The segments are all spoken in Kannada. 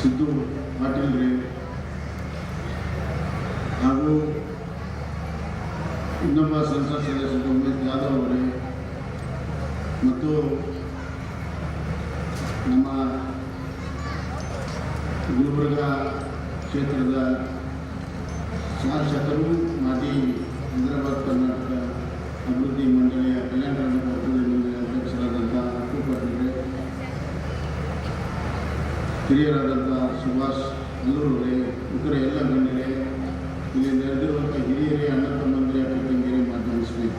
ಸಿದ್ದು ಪಾಟೀಲ್ ರೀ ಹಾಗೂ ಇನ್ನೊಬ್ಬ ಸಂಸತ್ ಸದಸ್ಯ ಉಮೇಶ್ ಜಾಧವ್ ಅವರೇ. ಮತ್ತು ನಮ್ಮ ಗುಲ್ಬರ್ಗ ಕ್ಷೇತ್ರದ ಶಾಸಕರು ಮಾಜಿ ಹೈದರಾಬಾದ್ ಕರ್ನಾಟಕ ಅಭಿವೃದ್ಧಿ ಮಂಡಳಿಯ ಕಲ್ಯಾಣ ಕರ್ನಾಟಕ ಅಭಿವೃದ್ಧಿ ಮಂಡಳಿಯ ಅಧ್ಯಕ್ಷರಾದಂಥ ಅಪ್ಪು ಪಾಟೀಲ್ರೆ. ಹಿರಿಯರಾದಂಥ ಸುಭಾಷ್, ಎಲ್ಲರೂ ಇತರ ಎಲ್ಲ ಗಣ್ಯರೇ, ಇಲ್ಲಿ ನೆರೆದಿರುವಂಥ ಹಿರಿಯರೇ ಅಣ್ಣ ತಮ್ಮಂದರೆ ಅಕ್ಕ ತಂಗಿಯರೇ ಮಾಧ್ಯಮ ಏನೇನು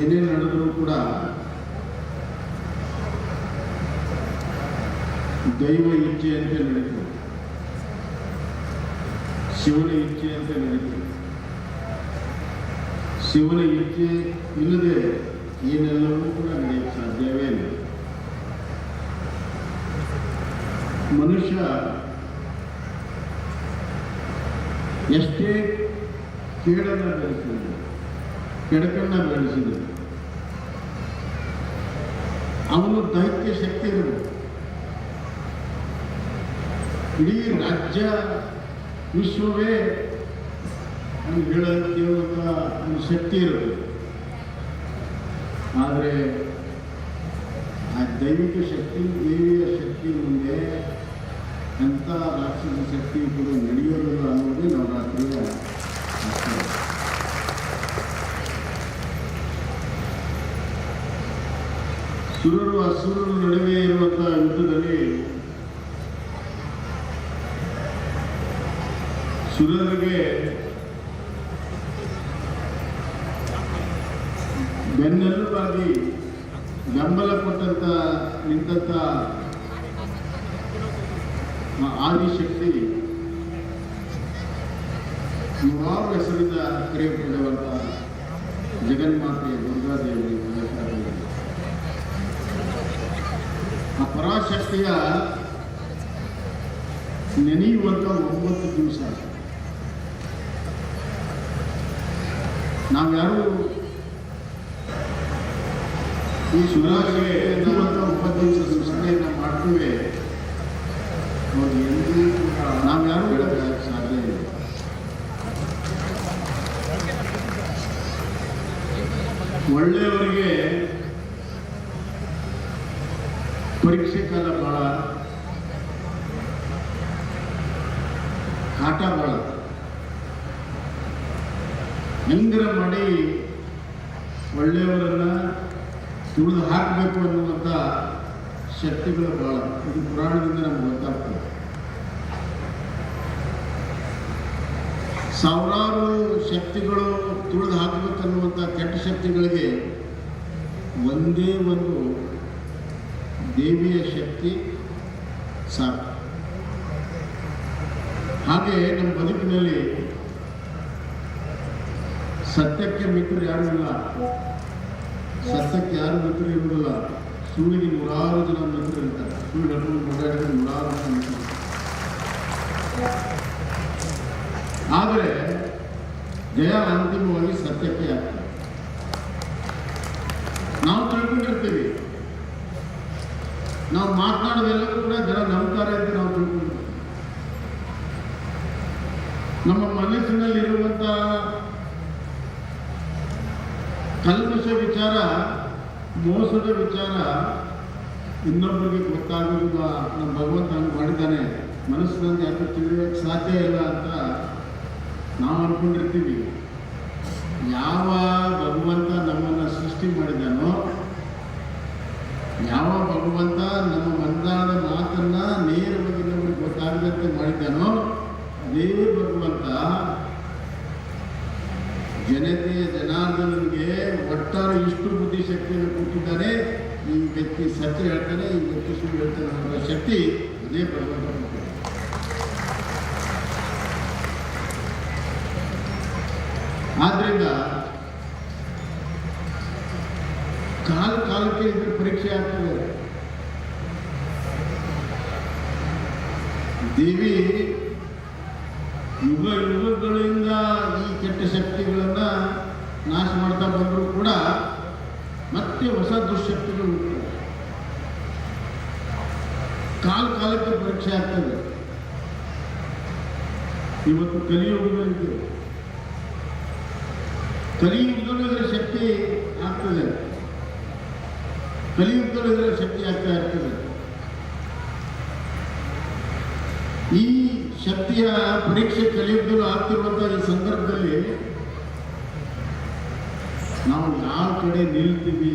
ಏನೇ ನಡೆದರೂ ಕೂಡ ದೈವ ಇಚ್ಛೆಯಂತೆ ನಡೀತದೆ ಶಿವನ ಇಚ್ಛೆಯಂತೆ ನಡೀತದೆ ಶಿವನ ಇಚ್ಛೆ ಇಲ್ಲದೆ ಏನೆಲ್ಲವೂ ಕೂಡ ನಡೆಯಕ್ಕೆ ಸಾಧ್ಯವೇ ಇಲ್ಲ ಮನುಷ್ಯ ಎಷ್ಟೇ ಕೇಡನ್ನು ಬೆಳೆಸಿದ್ರು, ಕೆಡಕನ್ನ ಬೆಳೆಸಿದ್ರು, ಅವನು ದೈತ್ಯ ಶಕ್ತಿ ಇರಬೇಕು. ಇಡೀ ರಾಜ್ಯ ವಿಶ್ವವೇ ಹೇಳುವಂಥ ಒಂದು ಶಕ್ತಿ ಇರುತ್ತೆ ಆದರೆ ಆ ದೈವಿಕ ಶಕ್ತಿ, ದೇವಿಯ ಶಕ್ತಿ ಮುಂದೆ ಎಂಥ ರಾಕ್ಷಸ ಶಕ್ತಿ ಕೂಡ ನಡೆಯೋದಿಲ್ಲ ಅನ್ನೋದೇ ನವರಾತ್ರಿಯ. ಸುರರು, ಅಸುರರು ನಡುವೆ ಇರುವಂತಹ ಯುದ್ಧದಲ್ಲಿ ಸುರರಿಗೆ ಆ ಆದಿಶಕ್ತಿ ನೂರಾರು ಹೆಸರಿಂದ ಕರೆಯಲ್ಪಡುವಂಥ ಜಗನ್ಮಾತೆ ದುರ್ಗಾದೇವಿ ಆ ಪರಾಶಕ್ತಿಯ ನೆನೆಯುವಂಥ ಒಂಬತ್ತು ದಿವಸ. ನಾವ್ಯಾರು ಈ ಸುರಾರಿಗೆ ಎನ್ನುವಂಥ ಒಂಬತ್ತು ದಿವಸ ಸ್ಮರಣೆಯನ್ನು ಮಾಡ್ತೀವಿ ಅವ್ರು ಎಂದೂ ಕೂಡ ನಾವ್ಯಾರು ಹೇಳೋದಕ್ಕೆ ಸಾಧ್ಯ ಇಲ್ಲ ಒಳ್ಳೆಯವರಿಗೆ ಪರೀಕ್ಷೆ ಕಾಲ ಬಹಳ ಕಾಟ ಬಹಳ ಹೆಂಗರ ಮಾಡಿ ಒಳ್ಳೆಯವರನ್ನ ತುಳಿದು ಹಾಕಬೇಕು ಅನ್ನುವಂಥ ಶಕ್ತಿಗಳು ಬಹಳ. ಇದು ಪುರಾಣದಿಂದ ನಮ್ಗೆ ಗೊತ್ತಾಗ್ತದೆ. ಸಾವಿರಾರು ಶಕ್ತಿಗಳು ತುಳಿದು ಹಾಕಬೇಕನ್ನುವಂಥ ಕೆಟ್ಟ ಶಕ್ತಿಗಳಿಗೆ ಒಂದೇ ಒಂದು ದೇವಿಯ ಶಕ್ತಿ ಸಾಕು. ಹಾಗೆ ನಮ್ಮ ಬದುಕಿನಲ್ಲಿ ಸತ್ಯಕ್ಕೆ ಮಿತ್ರರು ಯಾರೂ ಇಲ್ಲ? ಸತ್ಯಕ್ಕೆ ಯಾರು ಮಿತ್ರರು ಇರುವುದಿಲ್ಲ? ಸುಳ್ಳಿಗೆ ನೂರಾರು ಜನ ಮಿತ್ರರು ಇರ್ತಾರೆ ಸುಳ್ಳು ಓಡಾಡಿದ್ರೆ ನೂರಾರು ಜನ ಆದರೆ ಜಯ ಅಂತಿಮವಾಗಿ ಸತ್ಯಕ್ಕೆ ಆಗ್ತದೆ. ನಾವು ತಿಳ್ಕೊಂಡಿರ್ತೀವಿ. ನಾವು ಮಾತನಾಡೋದೆಲ್ಲರೂ ಕೂಡ ಜನ ನಂಬ್ತಾರೆ ಅಂತ ನಾವು ತಿಳ್ಕೊಂಡಿರ್ತೀವಿ. ನಮ್ಮ ಮನಸ್ಸಿನಲ್ಲಿರುವಂತಹ ಕಲ್ಮಶ ವಿಚಾರ ಮೋಸದ ವಿಚಾರ ಇನ್ನೊಬ್ಬರಿಗೆ ಗೊತ್ತಾಗೋದಿಲ್ಲ ನಮ್ಮ ಭಗವಂತ ಹಂಗೆ ಮಾಡಿದ್ದಾನೆ. ಮನಸ್ಸಿನಲ್ಲಿ ಯಾಕೆ ತಿಳಿಯೋಕ್ಕೆ ಸಾಧ್ಯ ಇಲ್ಲ ಅಂತ ನಾವು ಅಂದ್ಕೊಂಡಿರ್ತೀವಿ ಯಾವ ಭಗವಂತ ನಮ್ಮನ್ನು ಸೃಷ್ಟಿ ಮಾಡಿದಾನೋ, ಯಾವ ಭಗವಂತ ನಮ್ಮ ಮಂದಾದ ಮಾತನ್ನು ನೇರವಾಗಿ ನಮಗೆ ಗೊತ್ತಾಗದಂತೆ ಮಾಡಿದ್ದಾನೋ ಅದೇ ಭಗವಂತ ಜನತೆಯ ಜನಾರ್ದನಿಗೆ ಒಟ್ಟಾರೆ ಇಷ್ಟು ಬುದ್ಧಿಶಕ್ತಿಯನ್ನು ಕೊಟ್ಟಿದ್ದಾನೆ ಈ ವ್ಯಕ್ತಿ ಸತ್ಯ ಹೇಳ್ತಾನೆ, ಈ ವ್ಯಕ್ತಿ ಸುಳ್ಳು ಹೇಳ್ತಾನೆ ಅನ್ನೋ ಶಕ್ತಿ ಅದೇ ಭಗವಂತ. ಆದ್ರಿಂದ ಕಾಲ ಕಾಲಕ್ಕೆ ಇದ್ರ ಪರೀಕ್ಷೆ ಆಗ್ತದೆ ದೇವಿ ಯುಗಗಳಿಂದ ಈ ಕೆಟ್ಟ ಶಕ್ತಿಗಳನ್ನು ನಾಶ ಮಾಡ್ತಾ ಬಂದರೂ ಕೂಡ ಮತ್ತೆ ಹೊಸ ದುಶ್ಶಕ್ತಿಗಳು ಹುಟ್ಟುತ್ತವೆ. ಕಾಲ ಕಾಲಕ್ಕೆ ಪರೀಕ್ಷೆ ಆಗ್ತದೆ. ಇವತ್ತು ಕಲಿಯುಗದಲ್ಲಿ ಕಲಿಯುಗದಲ್ಲೂ ಶಕ್ತಿ ಆಗ್ತದೆ. ಕಲಿಯುಗದಲ್ಲೂ ಶಕ್ತಿ ಆಗ್ತಾ ಇರ್ತದೆ ಈ ಶಕ್ತಿಯ ಪರೀಕ್ಷೆ ಕಲಿಯುವುದನ್ನು ಆಗ್ತಿರುವಂತಹ ಈ ಸಂದರ್ಭದಲ್ಲಿ ನಾವು ಯಾವ ಕಡೆ ನಿಲ್ತೀವಿ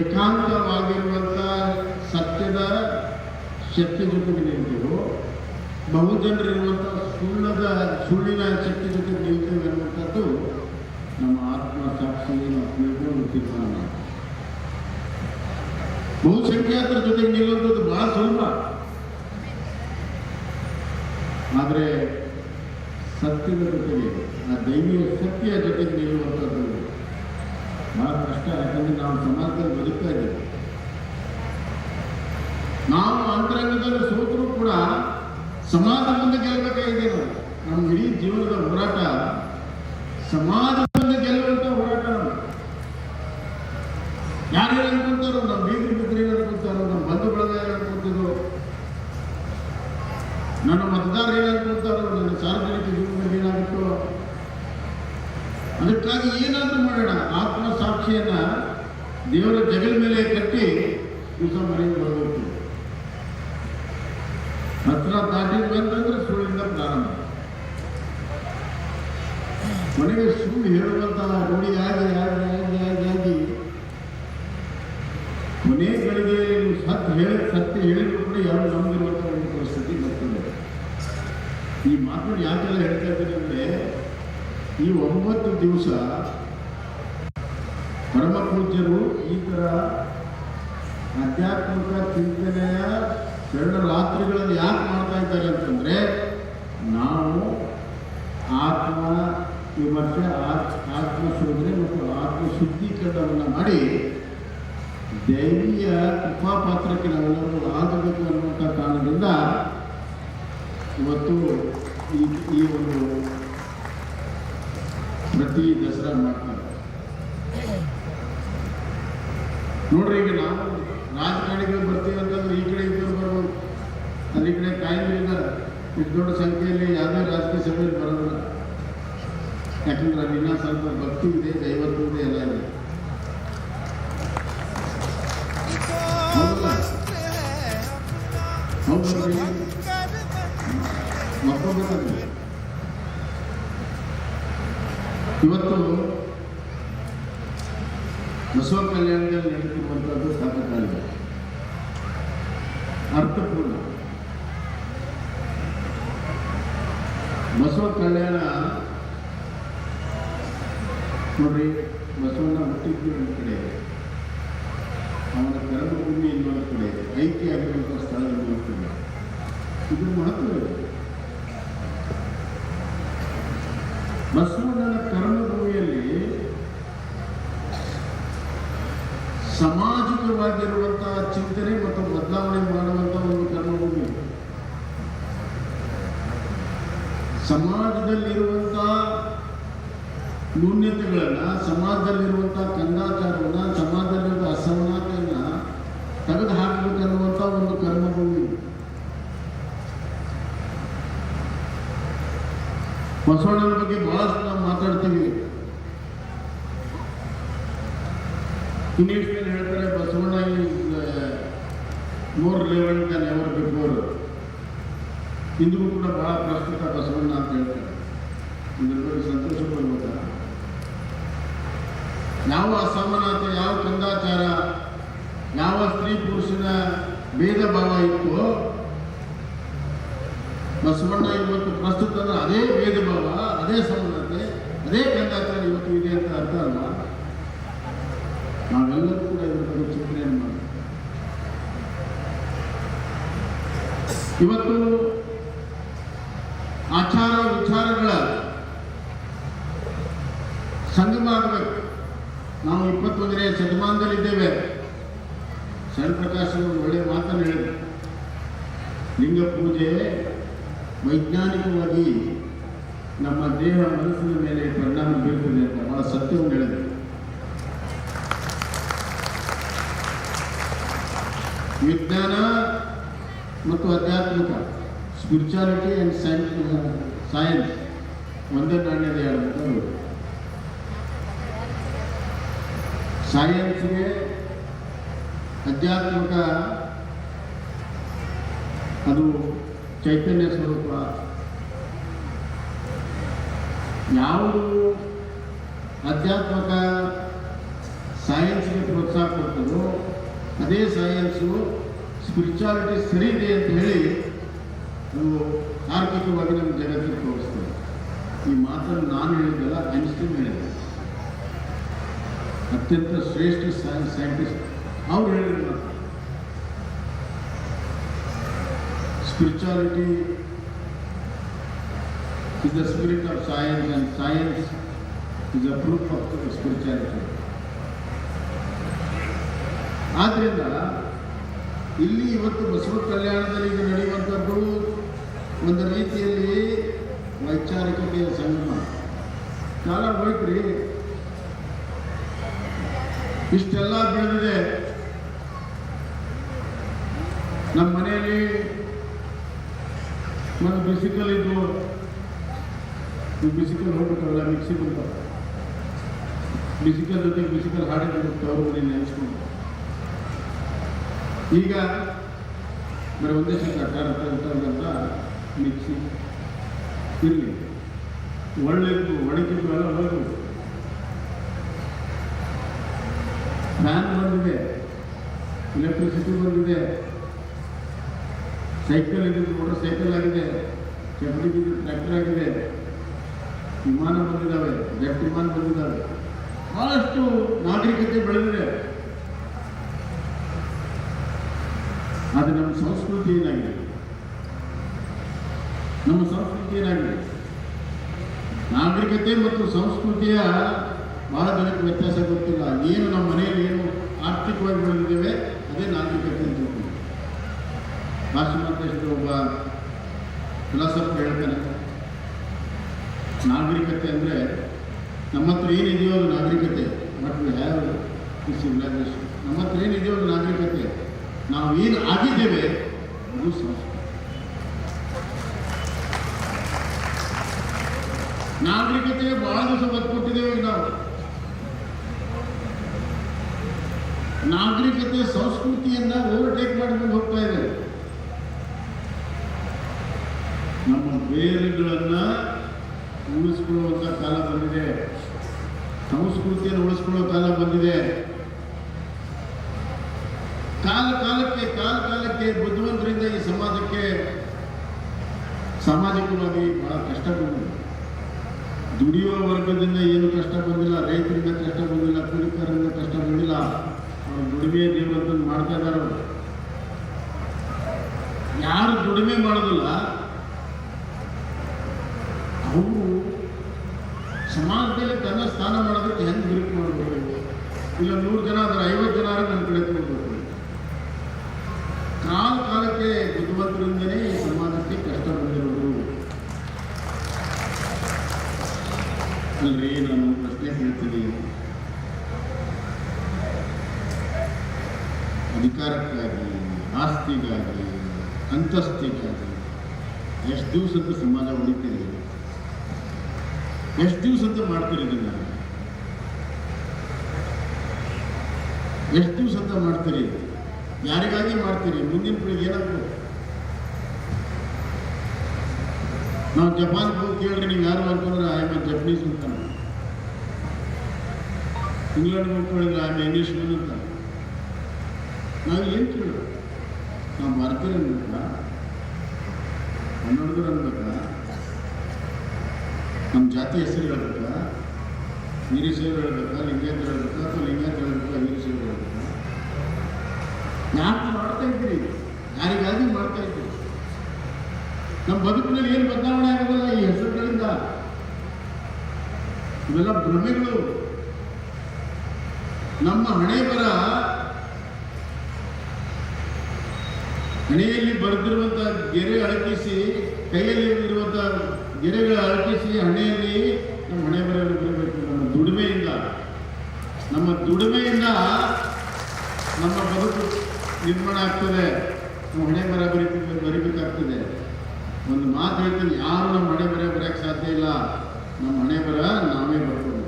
ಏಕಾಂತವಾಗಿರುವಂತ ಸತ್ಯದ ಶಕ್ತಿ ಜೊತೆಗೆ ನಿಲ್ತೀವೋ ಬಹುಜನರಿರುವಂಥ ಸುಳ್ಳದ, ಸುಳ್ಳಿನ ಶಕ್ತಿ ಜೊತೆಗೆ ನಿಲ್ತೀವಿ ಅನ್ನುವಂಥದ್ದು ನಮ್ಮ ಆತ್ಮ ಸಾಕ್ಷಿ ಆತ್ಮೀಯ ತೀರ್ಮಾನ. ಬಹುಸಂಖ್ಯಾತರ ಜೊತೆಗೆ ನಿಲ್ಲುವಂಥದ್ದು ಬಹಳ ಸುಲಭ ಆದರೆ ಸತ್ಯದ ಜೊತೆಗೆ, ಆ ದೈವಿಯ ಸತ್ಯ ಜೊತೆಗೆ ನಿಲ್ಲುವಂಥದ್ದು ಬಹಳ ಕಷ್ಟ, ಯಾಕಂದ್ರೆ ನಾವು ಸಮಾಜದಲ್ಲಿ ಬದುಕ್ತಾ ಇದ್ದೇವೆ. ನಾವು ಅಂತರಂಗದಲ್ಲಿ ಸೋತರೂ ಕೂಡ ಸಮಾಜ ಮುಂದೆ ಗೆಲ್ಲಬೇಕಾಗಿದೆ ನಮ್ಮ ಇಡೀ ಜೀವನದ ಹೋರಾಟ ಸಮಾಜ ಮುಂದೆ ಗೆಲ್ಲುವಂತ ಹೋರಾಟ. ಯಾರು ಹೇಳ್ಕೊಂತಾರೋ ನಮ್ಮ ಬೀಗರು ಬಿದ್ದರೆ ಏನು ಅನ್ಕೊಂತಾರೋ ನಮ್ಮ ಬಂಧು ಬಳಗ ಏನು ಅನ್ಕೊಂತಿದ್ರು ನನ್ನ ಮತದಾರ ಏನು ಅನ್ಕೊಂತಾರೋ ನನ್ನ ಸಾರ್ವಜನಿಕ ಜೀವನದಲ್ಲಿ ಏನಾಗುತ್ತೋ ಅದಕ್ಕಾಗಿ ಏನಾದರೂ ಮಾಡೋಣ ಆತ್ಮ ಸಾಕ್ಷಿಯನ್ನ ದೇವರ ಜಗಲ್ ಮೇಲೆ ಕಟ್ಟಿ ದಿವಸ ಮನೆಗೆ ಬರಬೇಕು ಹತ್ರ ದಾಟಿ ಬಂತಂದ್ರೆ ಸುಳ್ಳಿಂದ ಪ್ರಾರಂಭ. ಮನೆಗೆ ಸುಳ್ಳು ಹೇಳುವಂತಹ ರೂಢಿ ಆಗಿ ಆಗಿ ಆಗಿ ಆಗಿ ಆಗಿ ಮನೆಗಳಿಗೆ ಗಳಿಗೆ ಸತ್ಯ ಹೇಳಿ, ಸತ್ಯ ಹೇಳಿದ್ರು ಕೂಡ ಯಾರು ನಂಬಿರುವಂತಹ ಒಂದು ಪರಿಸ್ಥಿತಿ ಬರ್ತದೆ ಈ ಮಾತನ್ನು ಯಾಕೆಲ್ಲ ಹೇಳ್ತಾ ಇದ್ದೀನಿ ಅಂದ್ರೆ ಈ ಒಂಬತ್ತು ದಿವಸ ಪರಮ ಪೂಜ್ಯರು ಈ ಥರ ಆಧ್ಯಾತ್ಮಿಕ ಚಿಂತನೆಯ ಎರಡು ರಾತ್ರಿಗಳನ್ನು ಯಾಕೆ ಮಾಡ್ತಾ ಇದ್ದಾರೆ ಅಂತಂದ್ರೆ, ನಾವು ಆತ್ಮ ವಿಮರ್ಶೆ, ಆತ್- ಆತ್ಮಶೋಧನೆ ಮತ್ತು ಆತ್ಮ ಶುದ್ಧೀಕರಣವನ್ನು ಮಾಡಿ ದೇವಿಯ ಕೃಪಾಪಾತ್ರಕ್ಕೆ ನಾವೆಲ್ಲರೂ ಆಗಬೇಕು ಅನ್ನುವಂಥ ಕಾರಣದಿಂದ ಇವತ್ತು ಈ ಈ ಒಂದು ಪ್ರತಿ ದಸರಾ ಮಾಡ್ತಾರೆ ನೋಡ್ರಿ ಈಗ ನಾವು ರಾಜಕಾರಣಿಗಳು ಬರ್ತೀವಿ ಅಂತಂದ್ರೆ ಈ ಕಡೆ ಇದ್ದವ್ರು ಬರ್ಬೋದು. ಅದ್ರ ಈ ಕಡೆ ಕಾಯಿಲೆಯಿಂದ ಇಷ್ಟು ದೊಡ್ಡ ಸಂಖ್ಯೆಯಲ್ಲಿ ಯಾವುದೇ ರಾಜಕೀಯ ಸಭೆಯಲ್ಲಿ ಬರೋದಿಲ್ಲ. ಯಾಕಂದ್ರೆ ಅಲ್ಲಿ ಇನ್ನೂ ಸ್ವಲ್ಪ ಭಕ್ತಿ ಇದೆ, ದೈವತ್ವ ನೋಡ್ರಿ ಬಸವಣ್ಣ ಹುಟ್ಟಿದ್ದು ಒಂದು ಕಡೆ ಅವನ ಕರ್ಮಭೂಮಿ ಇನ್ನೊಂದು ಕಡೆ ಐಕ್ಯಾಗಿರುವಂಥ ಸ್ಥಳ ಇನ್ನೊಂದು ಕಡೆ ಇದು. ಮಹತ್ವ ಇದೆ ಬಸವಣ್ಣನ ಕರ್ಮಭೂಮಿಯಲ್ಲಿ ಸಾಮಾಜಿಕವಾಗಿರುವಂತಹ ಚಿಂತನೆ ಮತ್ತು ಬದಲಾವಣೆ ಮಾಡುವಂತಹ ಒಂದು ಕರ್ಮಭೂಮಿ. ಸಮಾಜದಲ್ಲಿರುವಂತಹ ನ್ಯೂನ್ಯತೆಗಳನ್ನ ಸಮಾಜದಲ್ಲಿರುವಂಥ ಕಂದಾಚಾರವನ್ನು ಸಮಾಜದಲ್ಲಿರುವ ಅಸಮಾನತೆಯನ್ನ ತೆಗೆದು ಹಾಕಬೇಕನ್ನುವಂಥ ಒಂದು ಕರ್ಮಭೂಮಿ. ಬಸವಣ್ಣನ ಬಗ್ಗೆ ಬಹಳಷ್ಟು ನಾವು ಮಾತಾಡ್ತೀವಿ. ಇಂಗ್ಲಿಷ್ ಮೇಲೆ ಹೇಳ್ತಾರೆ, Basavanna more level than ever before ಇಂದಿಗೂ ಕೂಡ ಬಹಳ ಪ್ರಸ್ತುತ ಬಸವಣ್ಣ ಅಂತ ಹೇಳ್ತಾರೆ. ಇದ್ರ ಯಾವ ಅಸಮಾನತೆ ಯಾವ ಕಂದಾಚಾರ ಯಾವ ಸ್ತ್ರೀ ಪುರುಷನ ಭೇದ ಭಾವ ಇತ್ತು ಬಸವಣ್ಣ ಇವತ್ತು ಪ್ರಸ್ತುತ ಅಂದ್ರೆ ಅದೇ ಭೇದ ಭಾವ, ಅದೇ ಸಮಾನತೆ ಅದೇ ಕಂದಾಚಾರ ಇವತ್ತು ಇದೆ ಅಂತ ಅರ್ಥ ಅಲ್ಲ ನಾವೆಲ್ಲರೂ ಕೂಡ ಇದರ ಬಗ್ಗೆ ಚಿಂತನೆಯನ್ನು ಮಾಡಿ ಇವತ್ತು ಆಚಾರ ವಿಚಾರಗಳ ಸಂಗಮ ಆಗಬೇಕು ನಾವು ಇಪ್ಪತ್ತೊಂದನೇ ಸಣ್ಣ ಶರಣಪ್ರಕಾಶ್ ಅವರು ಒಳ್ಳೆಯ ಮಾತನ್ನು ಹೇಳಿದರು. ಲಿಂಗ ಪೂಜೆ ವೈಜ್ಞಾನಿಕವಾಗಿ ನಮ್ಮ ದೇಹ ಮನಸ್ಸಿನ ಮೇಲೆ ಪರಿಣಾಮ ಬೀರುತ್ತದೆ ಅಂತ ಬಹಳ ಸತ್ಯವನ್ನು ಹೇಳಿದೆ ವಿಜ್ಞಾನ ಮತ್ತು ಆಧ್ಯಾತ್ಮಿಕ, ಸ್ಪಿರಿಚುಯಾಲಿಟಿ ಆ್ಯಂಡ್ ಸೈನ್ಸ್ ಸೈನ್ಸ್, ಒಂದೇ ನಾಣ್ಯದ ಹೇಳ್ಬೇಕು ಸೈನ್ಸ್ಗೆ ಆಧ್ಯಾತ್ಮಿಕ ಅದು ಚೈತನ್ಯ ಸ್ವರೂಪ. ಯಾವುದು ಆಧ್ಯಾತ್ಮಕ ಸೈನ್ಸ್ಗೆ ಪ್ರೋತ್ಸಾಹ ಕೊಡ್ತದೋ ಅದೇ ಸೈನ್ಸು ಸ್ಪಿರಿಚುಯಾಲಿಟಿ ಸರಿ ಇದೆ ಅಂತ ಹೇಳಿ ಅದು ತಾರ್ಕಿಕವಾಗಿ ನಮ್ಮ ಜಗತ್ತಿಗೆ ತೋರಿಸ್ತದೆ. ಈ ಮಾತನ್ನು ನಾನು ಹೇಳಿದ್ದಲ್ಲ ಐನ್ಸ್ಟೀನ್ ಹೇಳಿದ್ದೆ ಅತ್ಯಂತ ಶ್ರೇಷ್ಠ ಸೈಂಟಿಸ್ಟ್ ಅವ್ರು ಹೇಳಿದ್ರು spirituality is the spirit of science and science is the proof of spirituality ಆದ್ದರಿಂದ ಇಲ್ಲಿ ಇವತ್ತು ಬಸವ ಕಲ್ಯಾಣದಲ್ಲಿ ಈಗ ನಡೆಯುವಂಥದ್ದು ಒಂದು ರೀತಿಯಲ್ಲಿ ವೈಚಾರಿಕತೆಯ ಸಂಗಮ. ಕಾಲ ಹೋಯ್ತ್ರಿ. ಇಷ್ಟೆಲ್ಲ ಬೆಳೆದಿದೆ. ನಮ್ಮ ಮನೆಯಲ್ಲಿ ಒಂದು ಬಿಸಿಕಲ್ ಇದ್ದು ಬಿಸಿಕಲ್ ಹೋಗ್ಬೇಕಲ್ಲ, ಮಿಕ್ಸಿ ಬಂತ. ಬಿಸಿಕಲ್ ಜೊತೆಗೆ ಬಿಸಿಕಲ್ ಹಾಡಿದ್ರು ತವರು ಮನೆ ನೆನೆಸ್ಕೊಂಡು. ಈಗ ಬರೀ ಒಂದೇ ಅಟ್ಟಾರ ಅಂತ ಮಿಕ್ಸಿ. ಇರಲಿ. ಒಳ್ಳೆದು, ಒಣಗಿದ್ದು ಎಲ್ಲ ಹೋಗು ಫ್ಯಾನ್ ಬಂದಿದೆ ಎಲೆಕ್ಟ್ರಿಸಿಟಿ ಬಂದಿದೆ ಸೈಕಲ್ ಇದ್ದಿದ್ದು ಮೋಟರ್ ಸೈಕಲ್ ಆಗಿದೆ, ಚಪ್ಪಲಿ ಬಿದ್ದು ಟ್ರ್ಯಾಕ್ಟರ್ ಆಗಿದೆ, ವಿಮಾನ ಬಂದಿದ್ದಾವೆ ಜೆಟ್ ವಿಮಾನ ಬಂದಿದ್ದಾವೆ. ಬಹಳಷ್ಟು ನಾಗರಿಕತೆ ಬೆಳೆದಿದೆ. ಅದು ನಮ್ಮ ಸಂಸ್ಕೃತಿ ಏನಾಗಿದೆ? ನಮ್ಮ ಸಂಸ್ಕೃತಿ ಏನಾಗಿದೆ? ನಾಗರಿಕತೆ ಮತ್ತು ಸಂಸ್ಕೃತಿಯ ಬಹಳ ಜನಕ್ಕೆ ವ್ಯತ್ಯಾಸ ಗೊತ್ತಿಲ್ಲ. ಏನು ನಮ್ಮ ಮನೆಯಲ್ಲಿ ಏನು ಆರ್ಥಿಕವಾಗಿ ಬೆಳೆದಿದ್ದೇವೆ, ಅದೇ ನಾಗರಿಕತೆ ಅಂತ ಪಾಶ್ಚಿಮಾತ್ಯ ಒಬ್ಬ ಫಿಲಾಸಫ್ ಹೇಳ್ತಾನೆ, ನಾಗರಿಕತೆ ಅಂದರೆ ನಮ್ಮ ಹತ್ರ ಏನಿದೆಯೋ ಅದು ನಾಗರಿಕತೆ. ಬಟ್ ವಿ ಹ್ಯಾವ್ ಸಿವಿಲೈಸೇಷನ್ ನಮ್ಮ ಹತ್ರ ಏನಿದೆಯೋ ಅದು ನಾಗರಿಕತೆ. ನಾವು ಏನು ಆಗಿದ್ದೇವೆ, ಅದು ಸಂಸ್ಕೃತಿ. ನಾಗರಿಕತೆ ಬಹಳ ದಿವಸ ಬದುಕೊಟ್ಟಿದ್ದೇವೆ ನಾವು. ನಾಗರಿಕತೆ ಸಂಸ್ಕೃತಿಯನ್ನ ಓವರ್ಟೇಕ್ ಮಾಡ್ಕೊಂಡು ಹೋಗ್ತಾ ಇದೆ ನಮ್ಮ ಬೇರುಗಳನ್ನ ಉಳಿಸ್ಕೊಳ್ಳುವಂಥ ಕಾಲ ಬಂದಿದೆ. ಸಂಸ್ಕೃತಿಯನ್ನು ಉಳಿಸ್ಕೊಳ್ಳೋ ಕಾಲ ಬಂದಿದೆ. ಕಾಲ ಕಾಲಕ್ಕೆ ಕಾಲ ಕಾಲಕ್ಕೆ ಬುದ್ಧಿವಂತರಿಂದ ಈ ಸಮಾಜಕ್ಕೆ ಸಾಮಾಜಿಕವಾಗಿ ಬಹಳ ಕಷ್ಟ ಬಂದಿದೆ. ದುಡಿಯುವ ವರ್ಗದಿಂದ ಏನು ಕಷ್ಟ ಬಂದಿಲ್ಲ, ರೈತರಿಂದ ಕಷ್ಟ ಬಂದಿಲ್ಲ, ಕೂಲಿಕಾರರಿಂದ ಕಷ್ಟ ಬಂದಿಲ್ಲ. ದುಡಿಮೆ ದೇವರನ್ನು ಮಾಡ್ತಾ ಇದ್ದಾರೆ ಯಾರು ದುಡಿಮೆ ಮಾಡೋದಿಲ್ಲ ಅವರು ಸಮಾಜದಲ್ಲಿ ತನ್ನ ಸ್ಥಾನ ಮಾಡೋದಕ್ಕೆ ಹೆಂಗೆ ಬಿರುಕು ಮಾಡಬೇಕು ಇಲ್ಲ ನೂರು ಜನ ಅದರ ಐವತ್ತು ಜನ ನನ್ನ ಕಡೆ ಕೊಡಬೇಕು ಕಾಲ ಕಾಲಕ್ಕೆ ಬುದ್ಧಿವಂತರಿಂದನೇ ಈ ಸಮಾಜಕ್ಕೆ ಕಷ್ಟ ಬಂದಿರೋದು ಅಲ್ರಿ ನಾನು ಪ್ರಶ್ನೆ ಕೇಳ್ತೀನಿ ಅಧಿಕಾರಕ್ಕಾಗಿ ಆಸ್ತಿಗಾಗಿ ಅಂತಸ್ತಿಗಾಗಿ ಎಷ್ಟು ದಿವಸದ ಸಮಾಜ ಉಳಿತೀರಿ ಎಷ್ಟು ದಿವಸದ ಮಾಡ್ತೀರಿ ಇದನ್ನ? ಎಷ್ಟು ಅಂತ ಮಾಡ್ತೀರಿ? ಯಾರಿಗಾಗಿ ಮಾಡ್ತೀರಿ? ಮುಂದಿನ ಪೀಳಿಗೆ ಏನಾಗ್ಬೇಕು? ನಾವು ಜಪಾನ್ ಹೋಗಿ ಕೇಳ್ರಿ, ನೀವು ಯಾರು ಅನ್ಕೊಂಡ್ರೆ ಐ ಎಂ ಜಪನೀಸ್ ಅಂತ ಇಂಗ್ಲೆಂಡ್ ಹೋಗಿ ಕೇಳಿದ್ರೆ ಐ ಇಂಗ್ಲೀಷ್ ಅಂತ. ನಾವು ಏನು ಕೇಳೋದು? ನಾವು ಬರ್ತೀರ ಅನ್ಬೇಕಾ ನಮ್ಮ ಜಾತಿ ಹೆಸರು ಹೇಳ್ಬೇಕಾ ಸೇವೆ ಹೇಳ್ಬೇಕಾ ಲಿಂಗಾಯತ ಹೇಳ್ಬೇಕಾ ಅಥವಾ ಲಿಂಗಾಯತ ಹೇಳ್ಬೇಕಾ ಸೇವೆ ಹೇಳ್ಬೇಕಾ ನಾಲ್ಕು ಮಾಡ್ತಾ ಇದ್ದೀರಿ ಯಾರಿಗಾಗಿ ಮಾಡ್ತಾ ಇದ್ದೀರಿ ನಮ್ಮ ಬದುಕಿನಲ್ಲಿ ಏನು ಬದಲಾವಣೆ ಆಗೋದಿಲ್ಲ ಈ ಹೆಸರುಗಳಿಂದ. ಇವೆಲ್ಲ ಭ್ರಮೆಗಳು. ನಮ್ಮ ಹಣೆ ಬರ ಹಣೆಯಲ್ಲಿ ಬರೆದಿರುವಂಥ ಗೆರೆ ಅಳಕಿಸಿ, ಕೈಯಲ್ಲಿ ಇರುವಂಥ ಗೆರೆಗಳ ಅಳಕಿಸಿ ಹಣೆಯಲ್ಲಿ ನಮ್ಮ ಹಣೆ ಬರೆಯಲು ಬರಬೇಕು ನಮ್ಮ ದುಡಿಮೆಯಿಂದ. ನಮ್ಮ ದುಡಿಮೆಯಿಂದ ನಮ್ಮ ಬದುಕು ನಿರ್ಮಾಣ ಆಗ್ತದೆ. ನಮ್ಮ ಹಣೆ ಬರ ಬರೀ ಬರಿಬೇಕಾಗ್ತದೆ. ಒಂದು ಮಾತು ಹೇಳ್ತೀನಿ, ಯಾರು ನಮ್ಮ ಹಣೆ ಬರ ಬರೆಯಕ್ಕೆ ಸಾಧ್ಯ ಇಲ್ಲ. ನಮ್ಮ ಹಣೆ ಬರ ನಾವೇ ಬರ್ಬೋದು.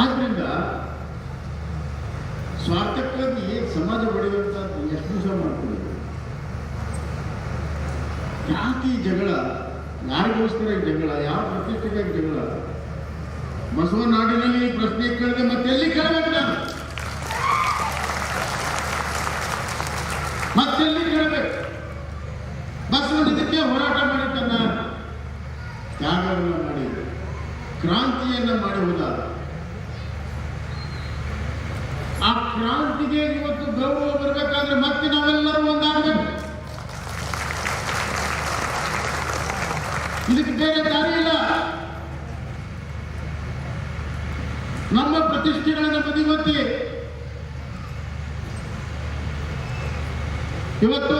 ಆದ್ರಿಂದ ಸಮಾಜ ಬೆಳೆಯುವಂತ ಎಷ್ಟು ದಿವಸ ಮಾಡ್ತೀವಿ ಜಾತಿ ಜಗಳ ಯಾರಿಗೋಸ್ಕರ ಜಗಳ, ಯಾವ ಪ್ರತಿಷ್ಠೆಗಾಗಿ ಜಗಳ? ಬಸವ ನಾಡಿನಲ್ಲಿ ಈ ಪ್ರಶ್ನೆ ಕೇಳಿದೆ ಮತ್ತೆ ಎಲ್ಲಿ ಕೇಳಬೇಕು ನಾನು? ಮತ್ತೆಲ್ಲಿ ಕೇಳಬೇಕು? ಬಸವನಿದ್ದಕ್ಕೆ ಹೋರಾಟ ಮಾಡಿಟ್ಟ ತನ್ನ ತ್ಯಾಗವನ್ನು ಮಾಡಿ ಕ್ರಾಂತಿಯನ್ನು ಮಾಡಿ ಹೋದ ಆ ಕ್ರಾಂತಿಗೆ ಇವತ್ತು ಗೌರವ ಬರಬೇಕಾದ್ರೆ ಮತ್ತೆ ನಾವೆಲ್ಲರೂ ಒಂದಾಗಬೇಕು. ಇದಕ್ಕೆ ಬೇರೆ ದಾರಿ ಇಲ್ಲ. ನಮ್ಮ ಪ್ರತಿಷ್ಠೆಗಳನ್ನು ಬದಿಗೊತ್ತಿ ಇವತ್ತು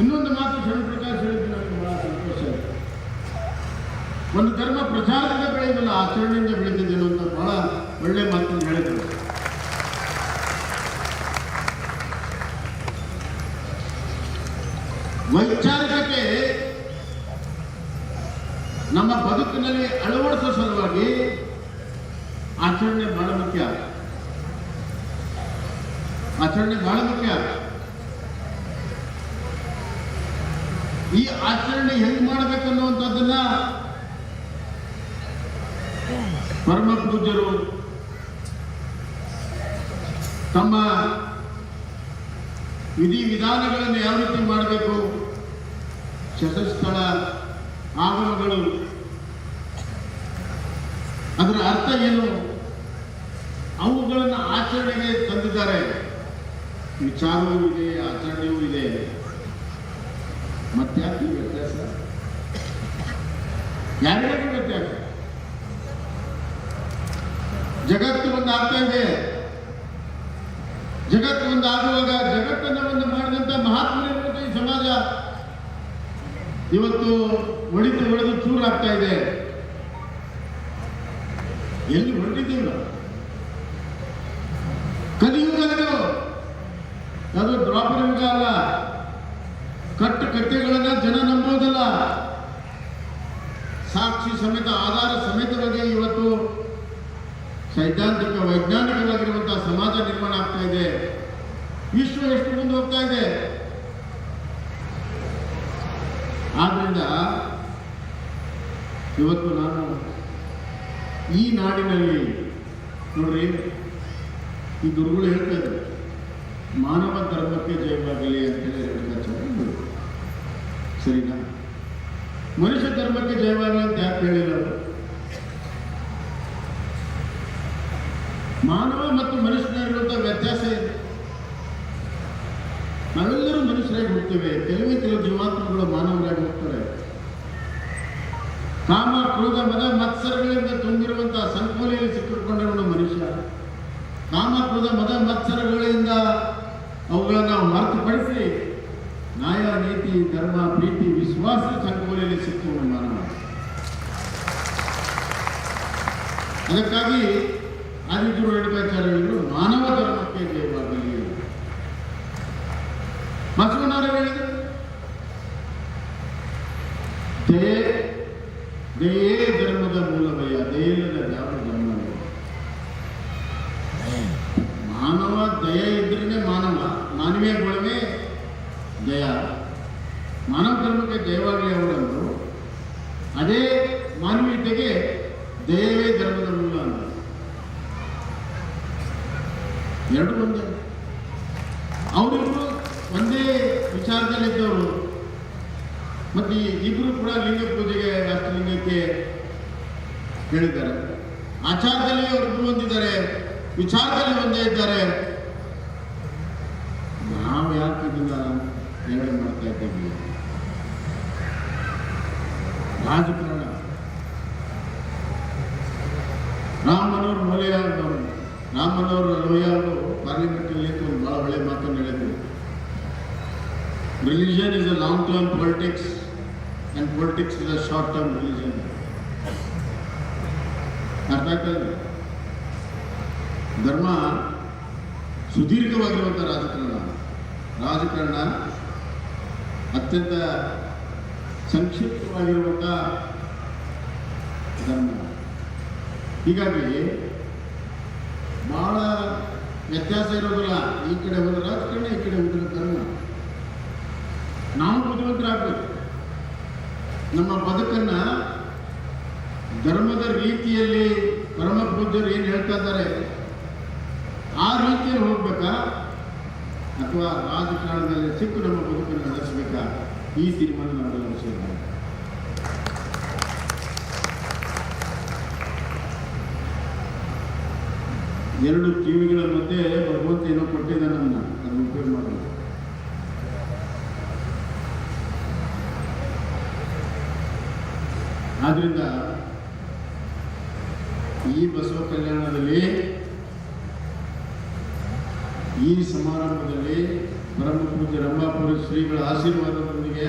ಇನ್ನೊಂದು ಮಾತು ಶರಣಪ್ರಕಾಶ್ ಹೇಳಿದ್ದು ನನಗೆ ಬಹಳ ಸಂತೋಷ ಆಯ್ತು ಒಂದು ಧರ್ಮ ಪ್ರಚಾರದಿಂದ ಬೆಳೆಯೋದಿಲ್ಲ ಆಚರಣೆಯಿಂದ ಬೆಳೆದಿದ್ದೇನೆ ಅಂತ ಬಹಳ ಒಳ್ಳೆ ಮಾತನ್ನು ಹೇಳಿದರು ವೈಚಾರಿಕತೆ ನಮ್ಮ ಬದುಕಿನಲ್ಲಿ ಅಳವಡಿಸೋ ಸಲುವಾಗಿ ಆಚರಣೆ ಬಹಳ ಮುಖ್ಯ. ಆಚರಣೆ ಬಹಳ ಮುಖ್ಯ. ಈ ಆಚರಣೆ ಹೆಂಗ್ ಮಾಡ್ಬೇಕು ಅನ್ನುವಂಥದ್ದನ್ನ ಪರಮ ಪೂಜ್ಯರು ತಮ್ಮ ವಿಧಿ ವಿಧಾನಗಳನ್ನು ಯಾವ ರೀತಿ ಮಾಡಬೇಕು? ಶತಸ್ಥಳ ಆಗಮಗಳು ಅದರ ಅರ್ಥ ಏನು? ಅವುಗಳನ್ನು ಆಚರಣೆಗೆ ತಂದಿದ್ದಾರೆ. ವಿಚಾರವೂ ಇದೆ, ಆಚರಣೆಯೂ ಇದೆ. ಮತ್ತ್ಯಾಕೆ ಈ ವ್ಯತ್ಯಾಸ? ಯಾರ್ಯಾರಿಗೆ ವ್ಯತ್ಯಾಸ. ಜಗತ್ತು ಒಂದು ಅರ್ಥ ಇದೆ. ಜಗತ್ತು ಒಂದು ಆಗುವಾಗ ಜಗತ್ತನ್ನು ಒಂದು ಮಾಡಿದಂತ ಮಹಾತ್ಮರಿರುವಂತ ಈ ಸಮಾಜ. ಇವತ್ತು ಒಳಿತು ಒಡೆದು ಚೂರಾಗ್ತಾ ಇದೆ. ಎಲ್ಲಿ ಹೊರಟಿದ್ದೀವಿ ಕಲಿಯುಗದು ಅದು. ಡ್ರಾಪರ್ ಯುಗ ಅಲ್ಲ. ಕಟ್ಟು ಕಟ್ಟೆಗಳನ್ನ ಜನ ನಂಬೋದಲ್ಲ. ಸಾಕ್ಷಿ ಸಮೇತ, ಆಧಾರ ಸಮೇತವಾಗಿ ಇವತ್ತು ಸೈದ್ಧಾಂತಿಕ, ವೈಜ್ಞಾನಿಕವಾಗಿರುವಂತಹ ಸಮಾಜ ನಿರ್ಮಾಣ ಆಗ್ತಾ ಇದೆ. ವಿಶ್ವ ಎಷ್ಟು ಮುಂದೆ ಹೋಗ್ತಾ ಇದೆ? ಆದ್ರಿಂದ ಇವತ್ತು ನಾನು ಈ ನಾಡಿನಲ್ಲಿ ನೋಡ್ರಿ, ಈ ಗುರುಗಳು ಹೇಳ್ತಾ ಇದ್ದಾರೆ, ಮಾನವ ಧರ್ಮಕ್ಕೆ ಜಯವಾಗಲಿ ಅಂತ ಹೇಳಿ ಸರಿನಾ ಮನುಷ್ಯ ಧರ್ಮಕ್ಕೆ ಜಯವಾಗಲಿ ಅಂತ ಯಾಕೆ ಹೇಳಿಲ್ಲ ಅವರು? ಮಾನವ ಮತ್ತು ಮನುಷ್ಯನಿರುವಂತಹ ವ್ಯತ್ಯಾಸ ಇದೆ ನಾವೆಲ್ಲರೂ ಮನುಷ್ಯರಾಗಿ ಹೋಗ್ತೇವೆ ಕೆಲವೇ ಕೆಲವು ಜೀವಾತ್ಮಗಳು ಮಾನವರಾಗಿ ಹೋಗ್ತಾರೆ ಕಾಮ ಕ್ರೋಧ ಮದ ಮತ್ಸರಗಳಿಂದ ತುಂಬಿರುವಂತಹ ಸಂಕೋಲೆಯಲ್ಲಿ ಸಿಕ್ಕಿಕೊಂಡಿರುವ ಮನುಷ್ಯ ಕ್ರೋಧ ಮದ ಮತ್ಸರಗಳಿಂದ ಅವುಗಳನ್ನು ಹೊರತುಪಡಿಸಿ ನ್ಯಾಯ, ನೀತಿ, ಧರ್ಮ, ಪ್ರೀತಿ, ವಿಶ್ವಾಸ ಸಂಕೋಲೆಯಲ್ಲಿ ಸಿಕ್ಕುವ ಮಾನವ. ಅದಕ್ಕಾಗಿ ಆದಿಗುರು ರೇಣುಕಾಚಾರ್ಯರು ಮಾನವ ಧರ್ಮಕ್ಕೆ ಜಯವಾಗಲಿ ಬಸವಣ್ಣವರು ಹೇಳಿದರು? ದಯೆ ದಯೇ ಧರ್ಮದ ಮೂಲವಯ್ಯ ದಯೆಲ್ಲದ ಯಾವ ಇಲ್ಲ. ಮಾನವ ದಯ ಇದ್ರೇನೆ ಮಾನವ ಮಾನವೀಯ ಗುಣವೇ ಜಯ. ಮಾನವ ಧರ್ಮಕ್ಕೆ ಜಯವಾಗಲಿ ಅವರನ್ನು ಅದೇ ಮಾನವೀಯತೆಗೆ ದಯವೇ ಧರ್ಮದ ಮೂಲ ಅಂತ ಎರಡು ಒಂದೇ ಅವರಿಬ್ರು ಒಂದೇ ವಿಚಾರದಲ್ಲಿದ್ದವರು ಮತ್ತು ಈ ಇಬ್ರು ಕೂಡ ಲಿಂಗ ಪೂಜೆಗೆ ರಾಷ್ಟ್ರಲಿಂಗಕ್ಕೆ ಹೇಳಿದ್ದಾರೆ ಆಚಾರದಲ್ಲಿ ಅವರಿಬ್ರು ಹೊಂದಿದ್ದಾರೆ ವಿಚಾರದಲ್ಲಿ ಒಂದೇ ಇದ್ದಾರೆ ನಾವು ಯಾಕೆ ಇದನ್ನ ಎರಡು ಮಾಡ್ತಾ ಇದ್ದೀವಿ ರಾಜಕಾರಣ ರಾಮ್ ಮನೋಹರ್ ಲೋಹಿಯಾ ಪಾರ್ಲಿಮೆಂಟಲ್ಲಿ ಒಂದು ಭಾಳ ಒಳ್ಳೆ ಮಾತನ್ನು ಹೇಳಿದರು. Religion is a long term politics and politics is a short term religion ಅರ್ಥ ಆಗ್ತದೆ ಧರ್ಮ ಸುದೀರ್ಘವಾಗಿರುವಂಥ ರಾಜಕಾರಣ. ರಾಜಕಾರಣ ಅತ್ಯಂತ ಸಂಕ್ಷಿಪ್ತವಾಗಿರುವಂಥ ಧರ್ಮ. ಹೀಗಾಗಿ ಬಹಳ ವ್ಯತ್ಯಾಸ ಇರೋದಿಲ್ಲ. ಈ ಕಡೆ ಹೋದ್ರೆ ರಾಜಕಾರಣ, ಈ ಕಡೆ ಹೋದ್ರೆ ಧರ್ಮ. ನಾವು ಬುದ್ಧಿವಂತರಾಗಬೇಕು. ನಮ್ಮ ಬದುಕನ್ನ ಧರ್ಮದ ರೀತಿಯಲ್ಲಿ ಪರಮ ಪೂಜ್ಯರು ಏನು ಹೇಳ್ತಾ ಇದ್ದಾರೆ? ಆ ರೀತಿಯಲ್ಲಿ ಹೋಗ್ಬೇಕಾ? ಅಥವಾ ರಾಜಕಾರಣದಲ್ಲಿ ಸಿಕ್ಕು ನಮ್ಮ ಬದುಕನ್ನು ನಡೆಸಬೇಕಾ? ಈ ತೀರ್ಮಾನ ವಿಷಯ ಎರಡು ಕಿವಿಗಳ ಮಧ್ಯೆ ಭಗವಂತ ಏನೋ ಕೊಟ್ಟಿದ್ದ ನನ್ನ ಅದನ್ನು ಉಪಯೋಗ ಮಾಡೋದು ಆದ್ರಿಂದ ಈ ಬಸವ ಕಲ್ಯಾಣದಲ್ಲಿ, ಈ ಸಮಾರಂಭದಲ್ಲಿ ಪೂಜ್ಯ ರಂಭಾಪುರ ಶ್ರೀಗಳ ಆಶೀರ್ವಾದದೊಂದಿಗೆ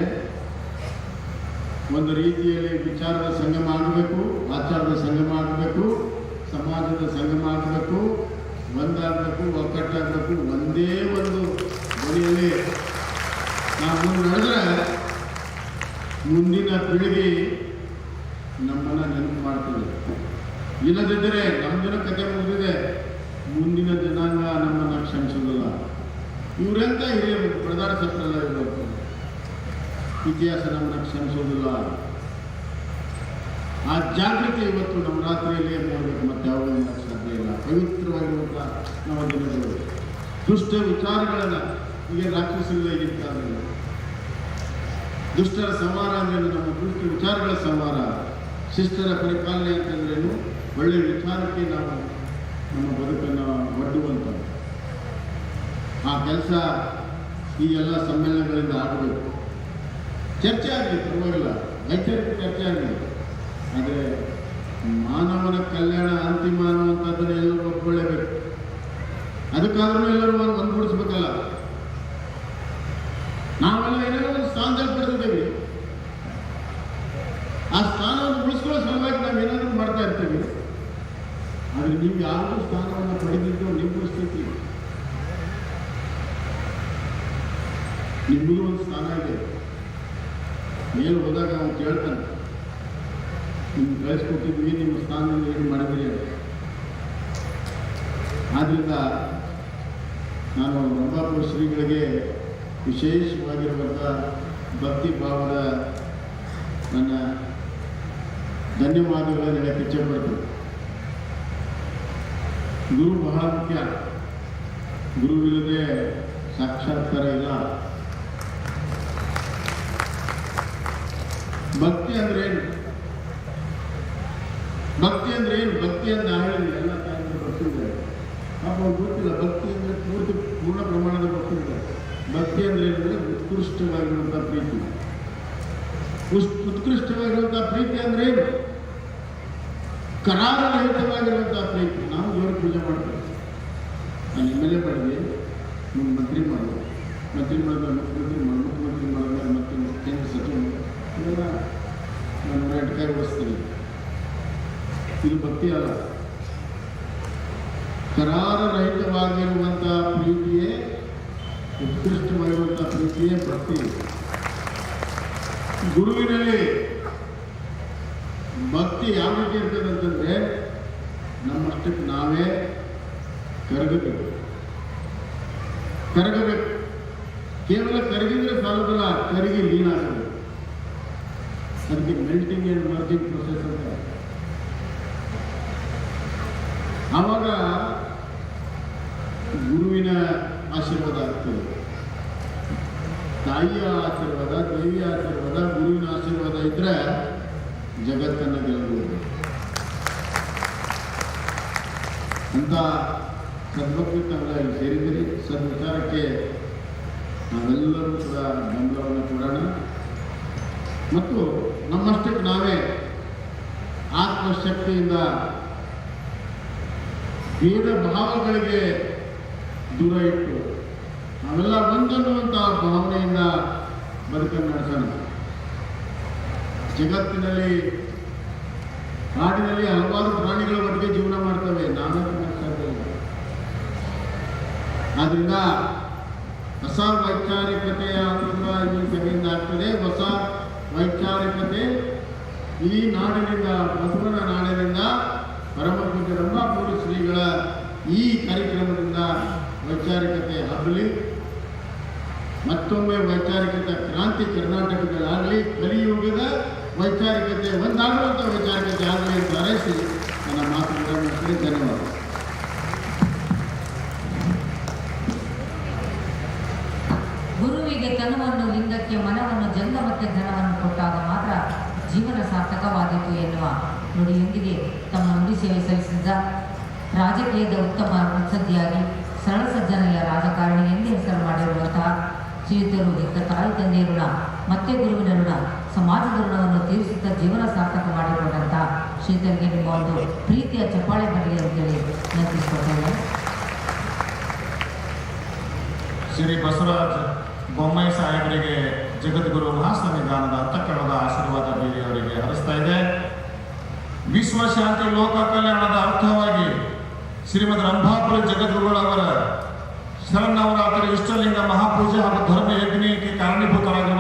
ಒಂದು ರೀತಿಯಲ್ಲಿ ವಿಚಾರದ ಸಂಗಮ ಆಗಬೇಕು ಆಚಾರದ ಸಂಗಮ ಆಗಬೇಕು ಸಮಾಜದ ಸಂಗಮ ಆಗಬೇಕು ಒಂದಾಗಬೇಕು ಒಗ್ಗಟ್ಟಾಗಬೇಕು ಒಂದೇ ಒಂದು ಮನೆಯಲ್ಲಿ. ನಾವು ಮುಂದೆ ನಡೆದ್ರೆ ಮುಂದಿನ ಪೀಳಿಗೆ ನಮ್ಮನ್ನು ನೆನಪು ಮಾಡ್ತದೆ ಇಲ್ಲದಿದ್ದರೆ ನಮ್ಮದಿನ ಕತೆ ಮುಗಿದಿದೆ. ಮುಂದಿನ ಜನಾಂಗ ನಮ್ಮನ್ನು ಕ್ಷಮಿಸೋದಿಲ್ಲ ಇವರೆಂತ ಹಿರಿಯರು ಪ್ರಧಾನ ಸತ್ರದಲ್ಲ ಇರಬೇಕು ಇತಿಹಾಸ ನಮ್ಮನ್ನು ಕ್ಷಮಿಸೋದಿಲ್ಲ ಆ ಜಾಗೃತಿ ಇವತ್ತು ನಮ್ಮ ರಾತ್ರಿಯಲ್ಲಿ ಮಾಡಬೇಕು, ಮತ್ತೆ ಯಾವುದೂ ಮಾಡಕ್ಕೆ ಪವಿತ್ರವಾಗಿರುವಂತಹ ನಮ್ಮ ದಿನಗಳು. ದುಷ್ಟ ವಿಚಾರಗಳನ್ನು ಈಗ ರಾಕ್ಷಸಲ್ಲ ಈಗಿರ್ತಾರೆ ದುಷ್ಟರ ಸಂಹಾರ ಅಂದ್ರೆ ನಮ್ಮ ದುಷ್ಟ ವಿಚಾರಗಳ ಸಂಹಾರ. ಶಿಷ್ಟರ ಪರಿಪಾಲನೆ ಅಂತಂದ್ರೇನು ಒಳ್ಳೆಯ ವಿಚಾರಕ್ಕೆ ನಾವು ನಮ್ಮ ಬದುಕನ್ನು ಒಡ್ಡುವಂಥ ಆ ಕೆಲಸ ಈ ಎಲ್ಲ ಸಮ್ಮೇಳನಗಳಿಂದ ಆಗಬೇಕು. ಚರ್ಚೆ ಆಗಲಿ, ಪರವಾಗಿಲ್ಲ. ವೈಚಾರಿಕ ಚರ್ಚೆ ಆಗಲಿ. ಆದರೆ ಮಾನವನ ಕಲ್ಯಾಣ ಅಂತಿಮ ಅನ್ನುವಂಥದ್ದನ್ನು ಎಲ್ಲರೂ ಒಪ್ಕೊಳ್ಳೇಬೇಕು. ಅದಕ್ಕಾದ್ರೂ ಎಲ್ಲರೂ ಒಂದು ಒಂದುಗೂಡಿಸ್ಬೇಕಲ್ಲ ನಾವೆಲ್ಲ ಏನೇನೋ ಒಂದು ಸ್ಥಾನದಲ್ಲಿ ಪಡೆದಿದ್ದೇವೆ. ಆ ಸ್ಥಾನವನ್ನು ಉಳಿಸ್ಕೊಳ್ಳೋ ಸಲುವಾಗಿ ನಾವು ಏನಾದರೂ ಮಾಡ್ತಾ ಇರ್ತೀವಿ. ಆದರೆ ನೀವು ಯಾರು ಸ್ಥಾನವನ್ನು ಪಡೆದಿದ್ದು ನಿಮ್ಮ ಸ್ಥಿತಿ. ನಿಮಗೂ ಒಂದು ಸ್ಥಾನ ಇದೆ. ಮೇಲೆ ಹೋದಾಗ ಅವನು ಕೇಳ್ತಾನೆ. ನಿಮ್ಗೆ ಕಳಿಸ್ಕೊಟ್ಟಿದ್ವಿ ನಿಮ್ಮ ಸ್ಥಾನದಲ್ಲಿ ಏನು ಮಾಡಿದ್ರಿ ಅಂತ. ಆದ್ರಿಂದ ನಾನು ರಂಭಾಪುರ ಶ್ರೀಗಳಿಗೆ ವಿಶೇಷವಾಗಿರುವಂಥ ಭಕ್ತಿ ಭಾವದ ನನ್ನ ಧನ್ಯವಾದಗಳನ್ನು ಹೇಳಕ್ಕೆ ಇಚ್ಛೆಪಡ್ತೀನಿ ಗುರು ಬಹಳ ಮುಖ್ಯ ಗುರುವಿಲ್ಲದೆ ಸಾಕ್ಷಾತ್ಕಾರ ಇಲ್ಲ ಭಕ್ತಿ ಅಂದ್ರೆ ಏನು ಭಕ್ತಿ ಅಂದ್ರೆ ಏನು ಭಕ್ತಿ ಅಂತ ನಾ ಹೇಳಿದ್ರೆ ಎಲ್ಲ ತಾಯಿಗಳು ಬರ್ತಿದ್ದಾರೆ ಪಾಪ ಅವ್ರು ಗೊತ್ತಿಲ್ಲ ಭಕ್ತಿ ಅಂದ್ರೆ ಪೂರ್ತಿ ಪೂರ್ಣ ಪ್ರಮಾಣದ ಭಕ್ತಿ ಇದೆ ಭಕ್ತಿ ಅಂದ್ರೆ ಏನಂದ್ರೆ ಉತ್ಕೃಷ್ಟವಾಗಿರುವಂಥ ಪ್ರೀತಿ ಉಸ್- ಉತ್ಕೃಷ್ಟವಾಗಿರುವಂಥ ಪ್ರೀತಿ ಅಂದ್ರೆ ಏನು? ಕರಾರರಹಿತವಾಗಿರುವಂಥ ಪ್ರೀತಿ. ನಾವು ದೇವರ ಪೂಜೆ ಮಾಡಬೇಕು ನಾನು ಎಂ ಎಲ್ ಎ ಮಾಡಿದೆ ನಿಮ್ಮ ಮಂತ್ರಿ ಮಾಡೋದು ಮಂತ್ರಿ ಮಾಡಿದ ಮುಖ್ಯಮಂತ್ರಿ ಮಾಡಿ ಮುಖ್ಯಮಂತ್ರಿ ಮಾಡಿದ ಮತ್ತೆ ಕೇಂದ್ರ ಸಚಿವ ಇವೆಲ್ಲ ನಾನು ಓಡಿಸ್ತೀನಿ. ಇದು ಭಕ್ತಿ ಅಲ್ಲ. ಕರಾರರಹಿತವಾಗಿರುವಂಥ ಪ್ರೀತಿಯೇ ಉತ್ಕೃಷ್ಟವಾಗಿರುವಂಥ ಪ್ರೀತಿಯೇ ಭಕ್ತಿ. ಗುರುವಿನಲ್ಲಿ ಭಕ್ತಿ ಯಾವ ರೀತಿ ಇರ್ತದೆ ಅಂತಂದ್ರೆ ನಮ್ಮಷ್ಟಕ್ಕೆ ನಾವೇ ಕರಗಬೇಕು. ಕರಗಬೇಕು. ಕೇವಲ ಕರಗಿದ್ರೆ ಸಾಲದಲ್ಲ, ಕರಗಿ ಲೀನಾಗಬೇಕು. ಅದಕ್ಕೆ ಮೆಲ್ಟಿಂಗ್ ಆ್ಯಂಡ್ ಮರ್ಜಿಂಗ್ ಪ್ರೊಸೆಸ್ ಅಂತ. ಆವಾಗ ಗುರುವಿನ ಆಶೀರ್ವಾದ ಆಗ್ತದೆ ತಾಯಿಯ ಆಶೀರ್ವಾದ ದೇವಿಯ ಆಶೀರ್ವಾದ ಗುರುವಿನ ಆಶೀರ್ವಾದ ಇದ್ರೆ ಜಗತ್ತನ್ನು ಗೆಲ್ಲಬಹುದು ಅಂತ ಸದ್ಭಕ್ತಿ ತಾವೆಲ್ಲ ಸೇರಿದ್ದೀರಿ ನಾವೆಲ್ಲರೂ ಕೂಡ ಬೆಂಬಲವನ್ನು ಕೊಡೋಣ. ಮತ್ತು ನಮ್ಮಷ್ಟಕ್ಕೆ ನಾವೇ ಆತ್ಮಶಕ್ತಿಯಿಂದ ಭೇದ ಭಾವಗಳಿಗೆ ದೂರ ಇಟ್ಟು ನಾವೆಲ್ಲ ಒಂದನ್ನುವಂಥ ಭಾವನೆಯಿಂದ ಬದುಕನ್ನು ನಡೆಸೋಣ. ಜಗತ್ತಿನಲ್ಲಿ ಕಾಡಿನಲ್ಲಿ ಹಲವಾರು ಪ್ರಾಣಿಗಳ ಮಟ್ಟಿಗೆ ಜೀವನ ಮಾಡ್ತವೆ. ಇದ್ದೇವೆ ಆದ್ರಿಂದ ಹೊಸ ವೈಚಾರಿಕತೆಯ ಕೂಡ ಈ ಆಗ್ತದೆ ಹೊಸ ವೈಚಾರಿಕತೆ ಈ ನಾಡಿನಿಂದ, ಬಸವನ ನಾಡಿನಿಂದ ಪರಮ ಪೂಜ್ಯ ರಂಭಾಪುರ ಶ್ರೀಗಳ ಈ ಕಾರ್ಯಕ್ರಮದಿಂದ ವೈಚಾರಿಕತೆ ಆಗಲಿ ಮತ್ತೊಮ್ಮೆ ವೈಚಾರಿಕತೆ ಕ್ರಾಂತಿ ಕರ್ನಾಟಕದಲ್ಲಾಗಲಿ ಕಲಿಯುಗದ ವೈಚಾರಿಕತೆ ಒಂದಾಗುವಂಥ ವೈಚಾರಿಕತೆ ಆಗಲಿ ಅಂತ ಹಾರೈಸಿ ನನ್ನ ಮಾತುಗಳನ್ನು. ಧನ್ಯವಾದ ಗುರುವಿಗೆ ತನುವನ್ನು ಲಿಂಗಕ್ಕೆ ಮನವನ್ನು ಜಂಗಮಕ್ಕೆ ಧನವನ್ನು ಕೊಟ್ಟಾಗ ಮಾತ್ರ ಜೀವನ ಸಾರ್ಥಕವಾದೀತು ಎನ್ನುವ ನುಡಿಯೊಂದಿಗೆ ತಮ್ಮ ನುಡಿ ಸೇವೆ ಸಲ್ಲಿಸಿದ್ದ ರಾಜಕೀಯದ ಉತ್ತಮ ಮುತ್ಸದ್ದಿಯಾಗಿ ಸರಳ ಸಜ್ಜನೆಯ ರಾಜಕಾರಣಿ ಎಂದೇ ಹೆಸರು ಮಾಡಿರುವಂತಹ ಶ್ರೀಯುತರು ಹೆತ್ತ ತಾಯಿ ತಂದೆಯ ಋಣ ಮತ್ತೆ ಗುರುವಿನ ಋಣ ಸಮಾಜದ ಋಣವನ್ನು ತೀರಿಸುತ್ತಾ ಜೀವನ ಸಾರ್ಥಕ ಮಾಡಿಕೊಂಡಂತಹ ಶ್ರೀತರಿಗೆ ನಿಮ್ಮ ಒಂದು ಪ್ರೀತಿಯ ಚಪ್ಪಾಳೆ ಬರಲಿ ಅಂತೇಳಿ ನೆನಪಿಸ್ಕೊಳ್ತೇವೆ ಶ್ರೀ ಬಸವರಾಜ್ ಬೊಮ್ಮಾಯಿ ಸಾಹೇಬರಿಗೆ ಜಗದ್ಗುರು ಮಹಾಸನ್ನಿಧಾನದ ಅಂತಃಕರಣದ ಆಶೀರ್ವಾದ ಬೀರಿ ಅವರಿಗೆ ಹರಿಸ್ತಾ ಇದೆ. ವಿಶ್ವ ಶಾಂತಿ ಲೋಕ ಕಲ್ಯಾಣದ ಅರ್ಥವಾಗಿ ಶ್ರೀಮದ್ ರಂಭಾಪುರ ಜಗದ್ಗುರುಗಳವರ ಶರನ್ನವರಾತ್ರಿ ಇಷ್ಟಲಿಂಗ ಮಹಾಪೂಜೆ ಹಾಗೂ ಧರ್ಮ ಯಜ್ಞಕ್ಕೆ ಕಾರಣೀಭೂತರಾಗಿ